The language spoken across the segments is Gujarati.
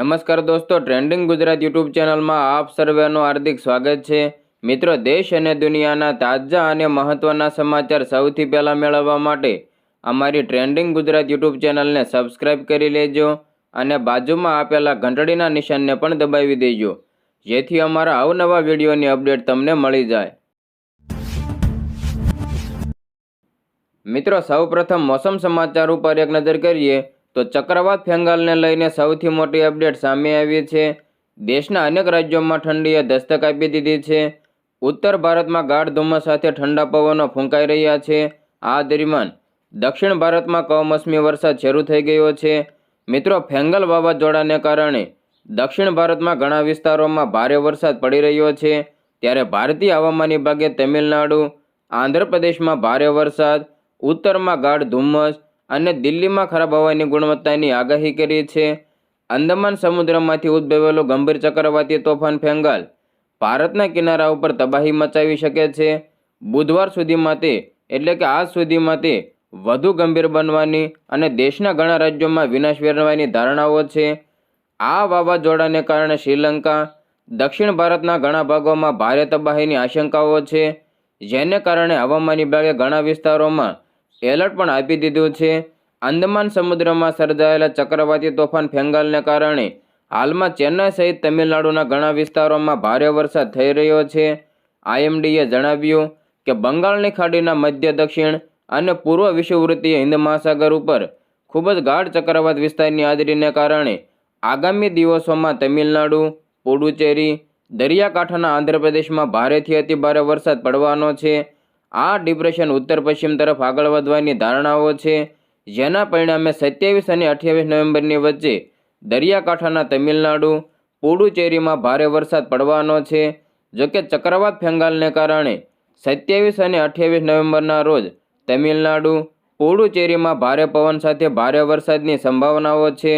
નમસ્કાર દોસ્તો ટ્રેન્ડિંગ ગુજરાત યુટ્યુબ ચેનલમાં આપ સર્વેનું હાર્દિક સ્વાગત છે. મિત્રો, દેશ અને દુનિયાના તાજા અને મહત્ત્વના સમાચાર સૌથી પહેલાં મેળવવા માટે અમારી ટ્રેન્ડિંગ ગુજરાત યુટ્યુબ ચેનલને સબસ્ક્રાઇબ કરી લેજો અને બાજુમાં આપેલા ઘંટડીના નિશાનને પણ દબાવી દેજો, જેથી અમારા અવનવા વિડીયોની અપડેટ તમને મળી જાય. મિત્રો, સૌપ્રથમ મોસમ સમાચાર ઉપર એક નજર કરીએ. તો ચક્રવાત ફેંગાલને લઈને સૌથી મોટી અપડેટ સામે આવી છે. દેશના અનેક રાજ્યોમાં ઠંડીએ દસ્તક આપી દીધી છે. ઉત્તર ભારતમાં ગાઢ ધુમ્મસ સાથે ઠંડા પવનો ફૂંકાઈ રહ્યા છે. આ દરમિયાન દક્ષિણ ભારતમાં કમોસમી વરસાદ શરૂ થઈ ગયો છે. મિત્રો, ફેંગલ વાવાઝોડાને કારણે દક્ષિણ ભારતમાં ઘણા વિસ્તારોમાં ભારે વરસાદ પડી રહ્યો છે. ત્યારે ભારતીય હવામાન વિભાગે તમિલનાડુ, આંધ્રપ્રદેશમાં ભારે વરસાદ, ઉત્તરમાં ગાઢ ધુમ્મસ અને દિલ્હીમાં ખરાબ હવાની ગુણવત્તાની આગાહી કરી છે. અંદમાન સમુદ્રમાંથી ઉદ્ભવેલું ગંભીર ચક્રવાતી તોફાન ફેંગાલ ભારતના કિનારા ઉપર તબાહી મચાવી શકે છે. બુધવાર સુધીમાં તે એટલે કે આજ સુધીમાં તે વધુ ગંભીર બનવાની અને દેશના ઘણા રાજ્યોમાં વિનાશ વેરવાની ધારણાઓ છે. આ વાવાઝોડાને કારણે શ્રીલંકા, દક્ષિણ ભારતના ઘણા ભાગોમાં ભારે તબાહીની આશંકાઓ છે. જેને કારણે હવામાન વિભાગે ઘણા વિસ્તારોમાં એલર્ટ પણ આપી દીધું છે. આંદમાન સમુદ્રમાં સર્જાયેલા ચક્રવાતી તોફાન ફેંગાલને કારણે હાલમાં ચેન્નાઈ સહિત તમિલનાડુના ઘણા વિસ્તારોમાં ભારે વરસાદ થઈ રહ્યો છે. આઈએમડીએ જણાવ્યું કે બંગાળની ખાડીના મધ્ય દક્ષિણ અને પૂર્વ વિષુવવૃત્તીય હિન્દ મહાસાગર ઉપર ખૂબ જ ગાઢ ચક્રવાત વિસ્તારની હાજરીને કારણે આગામી દિવસોમાં તમિલનાડુ, પુડુચેરી, દરિયાકાંઠાના આંધ્રપ્રદેશમાં ભારેથી અતિભારે વરસાદ પડવાનો છે. આ ડિપ્રેશન ઉત્તર પશ્ચિમ તરફ આગળ વધવાની ધારણાઓ છે. જેના પરિણામે સત્યાવીસ અને અઠ્યાવીસ નવેમ્બરની વચ્ચે દરિયાકાંઠાના તમિલનાડુ, પુડુચેરીમાં ભારે વરસાદ પડવાનો છે. જોકે ચક્રવાત ફેંગાલને કારણે સત્યાવીસ અને અઠ્યાવીસ નવેમ્બરના રોજ તમિલનાડુ, પુડુચેરીમાં ભારે પવન સાથે ભારે વરસાદની સંભાવનાઓ છે.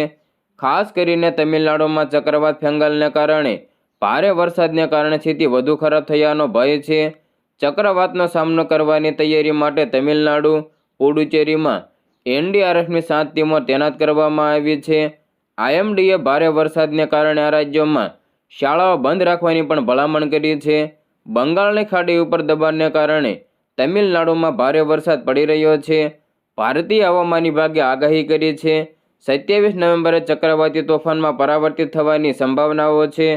ખાસ કરીને તમિલનાડુમાં ચક્રવાત ફેંગાલને કારણે ભારે વરસાદને કારણે સ્થિતિ વધુ ખરાબ થયાનો ભય છે. ચક્રવાતનો સામનો કરવાની તૈયારી માટે તમિલનાડુ, પુડુચેરીમાં એનડીઆરએફની સાત ટીમો તૈનાત કરવામાં આવી છે. આઈએમડીએ ભારે વરસાદને કારણે આ રાજ્યોમાં શાળાઓ બંધ રાખવાની પણ ભલામણ કરી છે. બંગાળની ખાડી ઉપર દબાણને કારણે તમિલનાડુમાં ભારે વરસાદ પડી રહ્યો છે. ભારતીય હવામાન વિભાગે આગાહી કરી છે, સત્યાવીસ નવેમ્બરે ચક્રવાતી તોફાનમાં પરાવર્તિત થવાની સંભાવનાઓ છે.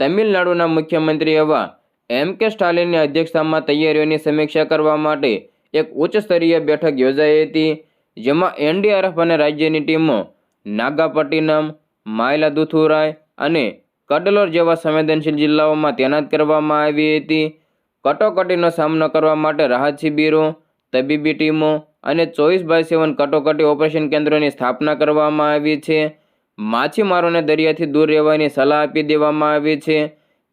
તમિલનાડુના મુખ્યમંત્રી એવા એમ કે સ્ટાલિનની અધ્યક્ષતામાં તૈયારીઓની સમીક્ષા કરવા માટે એક ઉચ્ચ સ્તરીય બેઠક યોજાઈ હતી, જેમાં એનડીઆરએફ અને રાજ્યની ટીમો નાગાપટ્ટિનમ, માયલાદુથુરાય અને કડલોર જેવા સંવેદનશીલ જિલ્લાઓમાં તૈનાત કરવામાં આવી હતી. કટોકટીનો સામનો કરવા માટે રાહત શિબિરો તબીબી ટીમો અને ચોવીસ બાય સેવન કટોકટી ઓપરેશન કેન્દ્રોની સ્થાપના કરવામાં આવી છે. માછીમારોને દરિયાથી દૂર રહેવાની સલાહ આપી દેવામાં આવી છે.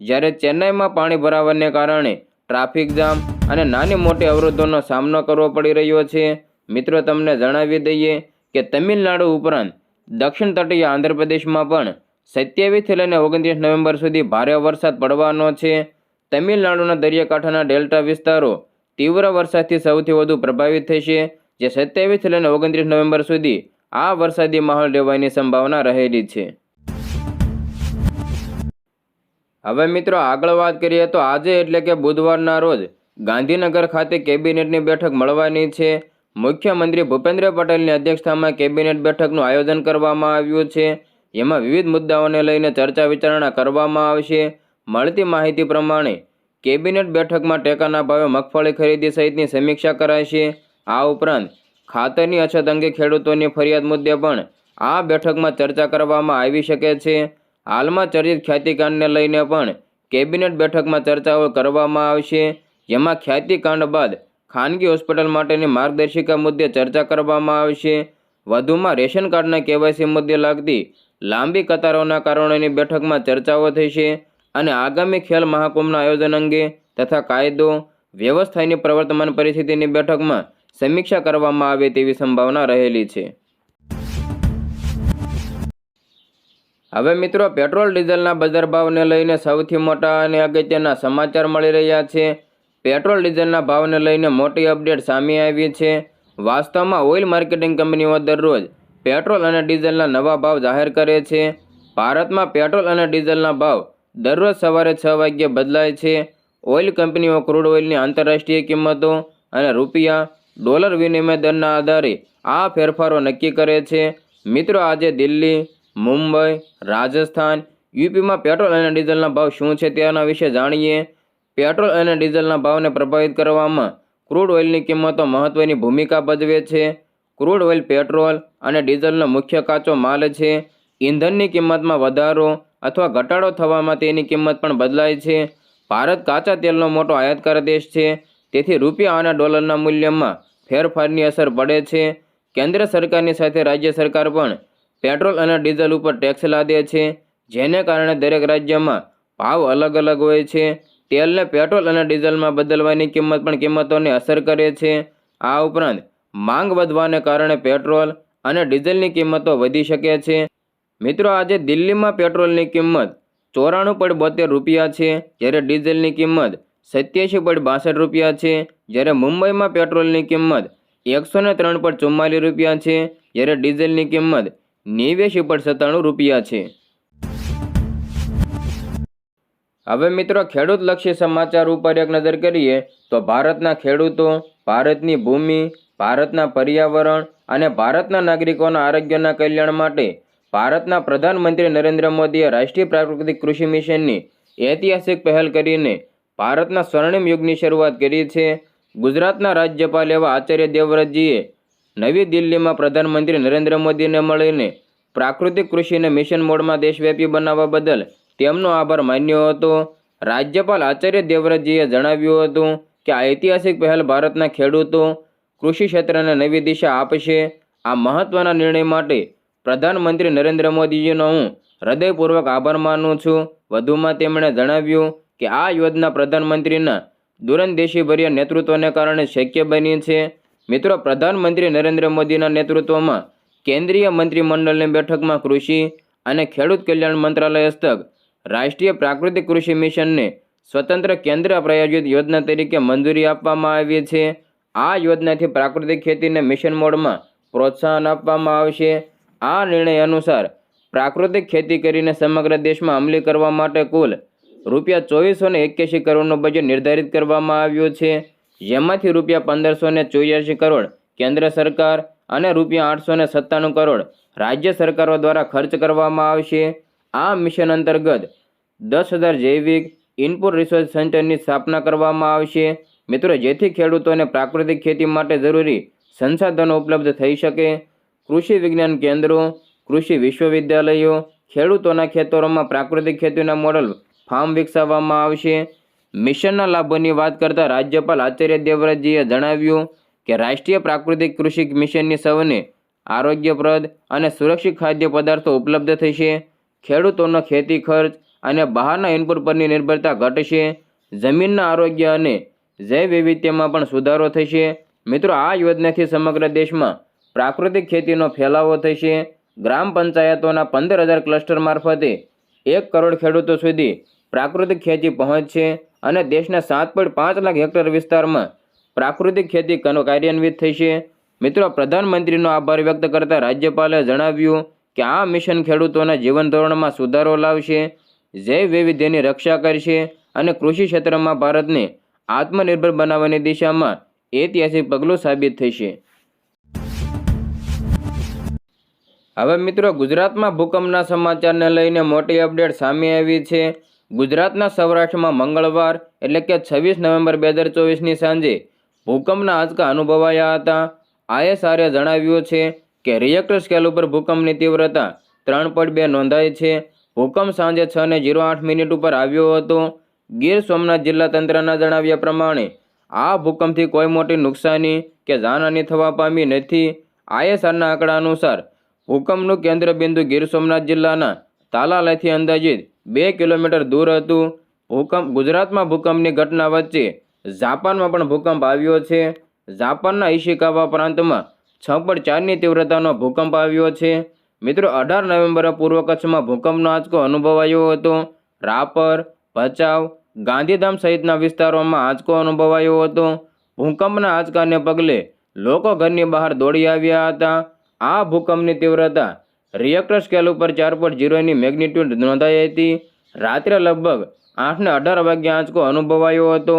જ્યારે ચેન્નાઈમાં પાણી ભરાવાને કારણે ટ્રાફિક જામ અને નાની મોટી અવરોધોનો સામનો કરવો પડી રહ્યો છે, મિત્રો તમને જણાવી દઈએ કે તમિલનાડુ ઉપરાંત દક્ષિણ તટીય આંધ્રપ્રદેશમાં પણ સત્યાવીસથી લઈને ઓગણત્રીસ નવેમ્બર સુધી ભારે વરસાદ પડવાનો છે. તમિલનાડુના દરિયાકાંઠાના ડેલ્ટા વિસ્તારો તીવ્ર વરસાદથી સૌથી વધુ પ્રભાવિત થશે, જે સત્યાવીસથી લઈને ઓગણત્રીસ નવેમ્બર સુધી આ વરસાદી માહોલ રહેવાની સંભાવના રહેલી છે. હવે મિત્રો આગળ વાત કરીએ તો આજે એટલે કે બુધવારના રોજ ગાંધીનગર ખાતે કેબિનેટની બેઠક મળવાની છે. મુખ્યમંત્રી ભૂપેન્દ્ર પટેલની અધ્યક્ષતામાં કેબિનેટ બેઠકનું આયોજન કરવામાં આવ્યું છે. એમાં વિવિધ મુદ્દાઓને લઈને ચર્ચા વિચારણા કરવામાં આવશે. મળતી માહિતી પ્રમાણે કેબિનેટ બેઠકમાં ટેકાના ભાવે મગફળી ખરીદી સહિતની સમીક્ષા કરાશે. આ ઉપરાંત ખાતરની અછત અંગે ખેડૂતોની ફરિયાદ મુદ્દે પણ આ બેઠકમાં ચર્ચા કરવામાં આવી શકે છે. હાલમાં ચર્ચિત ખ્યાતિકાંડને લઈને પણ કેબિનેટ બેઠકમાં ચર્ચાઓ કરવામાં આવશે, જેમાં ખ્યાતિકાંડ બાદ ખાનગી હોસ્પિટલ માટેની માર્ગદર્શિકા મુદ્દે ચર્ચા કરવામાં આવશે. વધુમાં રેશન કાર્ડના કેવાયસી મુદ્દે લાગતી લાંબી કતારોના કારણોની બેઠકમાં ચર્ચાઓ થશે અને આગામી ખેલ મહાકુંભના આયોજન અંગે તથા કાયદો, વ્યવસ્થાની પ્રવર્તમાન પરિસ્થિતિની બેઠકમાં સમીક્ષા કરવામાં આવે તેવી સંભાવના રહેલી છે. હવે મિત્રો, પેટ્રોલ, ડીઝલના બજાર ભાવને લઈને સૌથી મોટા અને અગત્યના સમાચાર મળી રહ્યા છે. પેટ્રોલ, ડીઝલના ભાવને લઈને મોટી અપડેટ સામે આવી છે. વાસ્તવમાં ઓઇલ માર્કેટિંગ કંપનીઓ દરરોજ પેટ્રોલ અને ડીઝલના નવા ભાવ જાહેર કરે છે. ભારતમાં પેટ્રોલ અને ડીઝલના ભાવ દરરોજ સવારે છ વાગ્યે બદલાય છે. ઓઇલ કંપનીઓ ક્રૂડ ઓઇલની આંતરરાષ્ટ્રીય કિંમતો અને રૂપિયા, ડોલર વિનિમય દરના આધારે આ ફેરફારો નક્કી કરે છે. મિત્રો, આજે દિલ્હી મુંબઈ, રાજસ્થાન, યુપીમાં પેટ્રોલ અને ડીઝલના ભાવ શું છે તેના વિશે જાણીએ. પેટ્રોલ અને ડીઝલના ભાવને પ્રભાવિત કરવામાં ક્રૂડ ઓઇલની કિંમતો મહત્ત્વની ભૂમિકા ભજવે છે. ક્રૂડ ઓઇલ પેટ્રોલ અને ડીઝલનો મુખ્ય કાચો માલ છે. ઇંધણની કિંમતમાં વધારો અથવા ઘટાડો થવામાં તેની કિંમત પણ બદલાય છે. ભારત કાચા તેલનો મોટો આયાતકાર દેશ છે. તેથી રૂપિયા અને ડોલરના મૂલ્યમાં ફેરફારની અસર પડે છે. કેન્દ્ર સરકારની સાથે રાજ્ય સરકાર પણ પેટ્રોલ અને ડીઝલ ઉપર ટેક્સ લાદે છે, જેને કારણે દરેક રાજ્યમાં ભાવ અલગ અલગ હોય છે. તેલને પેટ્રોલ અને ડીઝલમાં બદલવાની કિંમત પણ કિંમતોને અસર કરે છે. આ ઉપરાંત, માંગ વધવાને કારણે પેટ્રોલ અને ડીઝલની કિંમતો વધી શકે છે. મિત્રો, આજે દિલ્હીમાં પેટ્રોલની કિંમત ચોરાણું પોઈન્ટ બોતેર રૂપિયા છે, જ્યારે ડીઝલની કિંમત સત્યાસી પોઈન્ટ બાસઠ રૂપિયા છે, જ્યારે મુંબઈમાં પેટ્રોલની કિંમત એકસો ને ત્રણ પોઈન્ટ ચુમ્માલીસ રૂપિયા છે, જ્યારે ડીઝલની કિંમત નેવ્યાસી પોઈન્ટ સત્તાણું રૂપિયા છે. હવે મિત્રો ખેડૂતલક્ષી સમાચાર ઉપર એક નજર કરીએ, તો ભારતના ખેડૂતો, ભારતની ભૂમિ, ભારતના પર્યાવરણ અને ભારતના નાગરિકોના આરોગ્યના કલ્યાણ માટે ભારતના પ્રધાનમંત્રી નરેન્દ્ર મોદીએ રાષ્ટ્રીય પ્રાકૃતિક કૃષિ મિશનની ઐતિહાસિક પહેલ કરીને ભારતના સ્વર્ણિમ યુગની શરૂઆત કરી છે. ગુજરાતના રાજ્યપાલ એવા આચાર્ય દેવવ્રતજીએ નવી દિલ્હીમાં પ્રધાનમંત્રી નરેન્દ્ર મોદીને મળીને પ્રાકૃતિક કૃષિને મિશન મોડમાં દેશવ્યાપી બનાવવા બદલ તેમનો આભાર માન્યો હતો. રાજ્યપાલ આચાર્ય દેવવ્રતજીએ જણાવ્યું હતું કે, આ ઐતિહાસિક પહેલ ભારતના ખેડૂતો કૃષિ ક્ષેત્રને નવી દિશા આપશે. આ મહત્વના નિર્ણય માટે પ્રધાનમંત્રી નરેન્દ્ર મોદીજીનો હું હૃદયપૂર્વક આભાર માનું છું. વધુમાં તેમણે જણાવ્યું કે, આ યોજના પ્રધાનમંત્રીના દૂરંદેશીભર્યા નેતૃત્વને કારણે શક્ય બની છે. મિત્રો, પ્રધાનમંત્રી નરેન્દ્ર મોદીના નેતૃત્વમાં કેન્દ્રીય મંત્રીમંડળની બેઠકમાં કૃષિ અને ખેડૂત કલ્યાણ મંત્રાલય હસ્તક રાષ્ટ્રીય પ્રાકૃતિક કૃષિ મિશનને સ્વતંત્ર કેન્દ્ર પ્રાયોજિત યોજના તરીકે મંજૂરી આપવામાં આવી છે. આ યોજનાથી પ્રાકૃતિક ખેતીને મિશન મોડમાં પ્રોત્સાહન આપવામાં આવશે. આ નિર્ણય અનુસાર પ્રાકૃતિક ખેતી કરીને સમગ્ર દેશમાં અમલી કરવા માટે કુલ રૂપિયા ચોવીસો ને એક્યાસી કરોડનું બજેટ નિર્ધારિત કરવામાં આવ્યું છે. જેમાંથી રૂપિયા પંદરસો ને ચોર્યાસી કરોડ, કેન્દ્ર સરકાર અને રૂપિયા આઠસો ને સત્તાણું કરોડ રાજ્ય સરકારો દ્વારા ખર્ચ કરવામાં આવશે. આ મિશન અંતર્ગત દસ હજાર જૈવિક ઇનપુટ રિસર્ચ સેન્ટરની સ્થાપના કરવામાં આવશે. મિત્રો, જેથી ખેડૂતોને પ્રાકૃતિક ખેતી માટે જરૂરી સંસાધનો ઉપલબ્ધ થઈ શકે. કૃષિ વિજ્ઞાન કેન્દ્રો, કૃષિ વિશ્વવિદ્યાલયો ખેડૂતોના ખેતરોમાં પ્રાકૃતિક ખેતીના મોડલ ફાર્મ વિકસાવવામાં આવશે. મિશનના લાભોની વાત કરતા રાજ્યપાલ આચાર્ય દેવવ્રતજીએ જણાવ્યું કે રાષ્ટ્રીય પ્રાકૃતિક કૃષિ મિશનની સૌને આરોગ્યપ્રદ અને સુરક્ષિત ખાદ્ય પદાર્થો ઉપલબ્ધ થશે. ખેડૂતોનો ખેતી ખર્ચ અને બહારના ઇનપુટ પરની નિર્ભરતા ઘટશે. જમીનના આરોગ્ય અને જૈવ વૈવિધ્યમાં પણ સુધારો થશે. મિત્રો, આ યોજનાથી સમગ્ર દેશમાં પ્રાકૃતિક ખેતીનો ફેલાવો થશે. ગ્રામ પંચાયતોના પંદર હજાર ક્લસ્ટર મારફતે એક કરોડ ખેડૂતો સુધી પ્રાકૃતિક ખેતી પહોંચશે અને દેશના સાત પોઈન્ટ પાંચ લાખ હેક્ટર વિસ્તારમાં પ્રાકૃતિક ખેતી કાર્યાન્વિત થશે મિત્રો, પ્રધાનમંત્રીનો આભાર વ્યક્ત કરતા રાજ્યપાલે જણાવ્યું કે આ મિશન ખેડૂતોના જીવન ધોરણમાં સુધારો લાવશે, જૈવ વૈવિધ્યની રક્ષા કરશે અને કૃષિ ક્ષેત્રમાં ભારતને આત્મનિર્ભર બનાવવાની દિશામાં ઐતિહાસિક પગલું સાબિત થશે. હવે મિત્રો, ગુજરાતમાં ભૂકંપના સમાચારને લઈને મોટી અપડેટ સામે આવી છે. ગુજરાતના સૌરાષ્ટ્રમાં મંગળવાર એટલે કે છવ્વીસ નવેમ્બર બે હજાર ચોવીસની સાંજે ભૂકંપના આંચકા અનુભવાયા હતા. આઈએસઆરએ જણાવ્યું છે કે રિએક્ટર સ્કેલ ઉપર ભૂકંપની તીવ્રતા ત્રણ પોઈન્ટ બે નોંધાઈ છે. ભૂકંપ સાંજે છ ને જીરો આઠ મિનિટ ઉપર આવ્યો હતો. ગીર સોમનાથ જિલ્લા તંત્રના જણાવ્યા પ્રમાણે, આ ભૂકંપથી કોઈ મોટી નુકસાની કે જાનહાની થવા પામી નથી. આઈએસઆરના આંકડા અનુસાર, ભૂકંપનું કેન્દ્ર બિંદુ ગીર સોમનાથ જિલ્લાના તાલાલાથી અંદાજિત બે કિલોમીટર દૂર હતું. ભૂકંપ, ગુજરાતમાં ભૂકંપની ઘટના વચ્ચે જાપાનમાં પણ ભૂકંપ આવ્યો છે. જાપાનના ઈશિકાવા પ્રાંતમાં છ ચારની તીવ્રતાનો ભૂકંપ આવ્યો છે. મિત્રો, અઢાર નવેમ્બરે પૂર્વ કચ્છમાં ભૂકંપનો આંચકો અનુભવાયો હતો. રાપર, ભચાઉ, ગાંધીધામ સહિતના વિસ્તારોમાં આંચકો અનુભવાયો હતો. ભૂકંપના આંચકાને પગલે લોકો ઘરની બહાર દોડી આવ્યા હતા. આ ભૂકંપની તીવ્રતા રિએક્ટર સ્કેલ ઉપર ચાર પોઈન્ટ ઝીરોની મેગ્નિટ્યુડ નોંધાઈ હતી. રાત્રે લગભગ આઠને અઢાર વાગ્યે આંચકો અનુભવાયો હતો.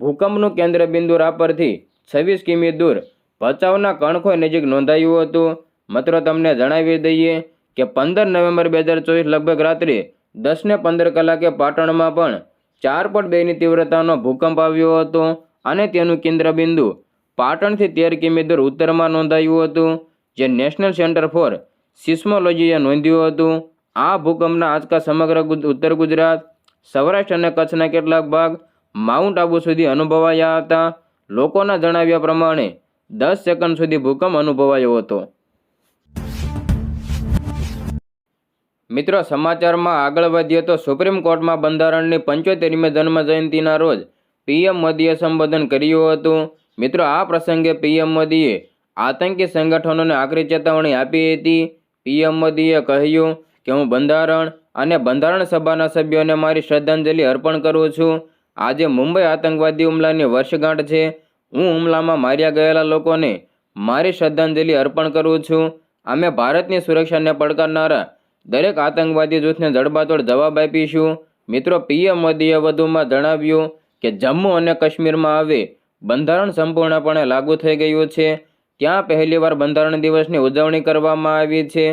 ભૂકંપનું કેન્દ્ર બિંદુ રાપરથી છવ્વીસ કિમી દૂર ભચાઉના કણખોઈ નજીક નોંધાયું હતું. મિત્રો, તમને જણાવી દઈએ કે પંદર નવેમ્બર બે હજાર ચોવીસ લગભગ રાત્રે દસને પંદર કલાકે પાટણમાં પણ ચાર પોઈન્ટ બેની તીવ્રતાનો ભૂકંપ આવ્યો હતો અને તેનું કેન્દ્રબિંદુ પાટણથી તેર કિમી દૂર ઉત્તરમાં નોંધાયું હતું, જે નેશનલ સેન્ટર ફોર સિસ્મોલોજીએ નોંધ્યું હતું, આ ભૂકંપના આંચકા સમગ્ર ઉત્તર ગુજરાત, સૌરાષ્ટ્ર અને કચ્છના કેટલાક ભાગ માઉન્ટ આબુ સુધી અનુભવાયા હતા. લોકોના જણાવ્યા પ્રમાણે, દસ સેકન્ડ સુધી ભૂકંપ અનુભવાયો હતો. મિત્રો, સમાચારમાં આગળ વધીએ તો સુપ્રીમ કોર્ટમાં બંધારણની પંચોતેરમી જન્મ જયંતિના રોજ પીએમ મોદીએ સંબોધન કર્યું હતું. મિત્રો, આ પ્રસંગે પીએમ મોદીએ આતંકી સંગઠનોને આકરી ચેતવણી આપી હતી. પીએમ મોદીએ કહ્યું કે હું બંધારણ અને બંધારણ સભાના સભ્યોને મારી શ્રદ્ધાંજલિ અર્પણ કરું છું. આજે મુંબઈ આતંકવાદી હુમલાની વર્ષગાંઠ છે. હું હુમલામાં માર્યા ગયેલા લોકોને મારી શ્રદ્ધાંજલિ અર્પણ કરું છું. અમે ભારતની સુરક્ષાને પડકારનારા દરેક આતંકવાદી જૂથને જડબાતોડ જવાબ આપીશું. મિત્રો, પીએમ મોદીએ વધુમાં જણાવ્યું કે જમ્મુ અને કાશ્મીરમાં હવે બંધારણ સંપૂર્ણપણે લાગુ થઈ ગયું છે. ત્યાં પહેલીવાર બંધારણ દિવસની ઉજવણી કરવામાં આવી છે?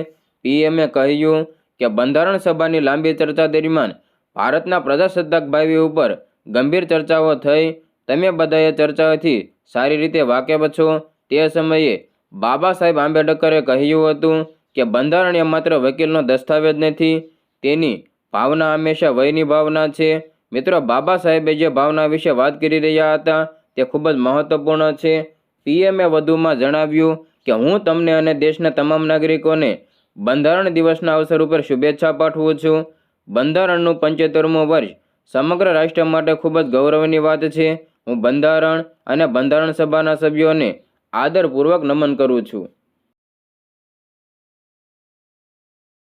પીએમએ કહ્યું કે બંધારણ સભાની લાંબી ચર્ચા દરમિયાન ભારતના પ્રજાસત્તાક ભાવી ઉપર ગંભીર ચર્ચાઓ થઈ. તમે બધાએ ચર્ચાઓથી સારી રીતે વાકેફ છો. તે સમયે બાબા સાહેબ આંબેડકરે કહ્યું હતું કે બંધારણ એ માત્ર વકીલનો દસ્તાવેજ નથી, તેની ભાવના હંમેશા વયની ભાવના છે. મિત્રો, બાબા સાહેબે જે ભાવના વિશે વાત કરી રહ્યા હતા તે ખૂબ જ મહત્વપૂર્ણ છે. પીએમએ વધુમાં જણાવ્યું કે હું તમને અને દેશના તમામ નાગરિકોને બંધારણ દિવસના અવસર ઉપર શુભેચ્છા પાઠવું છું. બંધારણનું પંચોતેરમું વર્ષ સમગ્ર રાષ્ટ્ર માટે ખૂબ જ ગૌરવની વાત છે. હું બંધારણ અને બંધારણ સભાના સભ્યોને આદરપૂર્વક નમન કરું છું.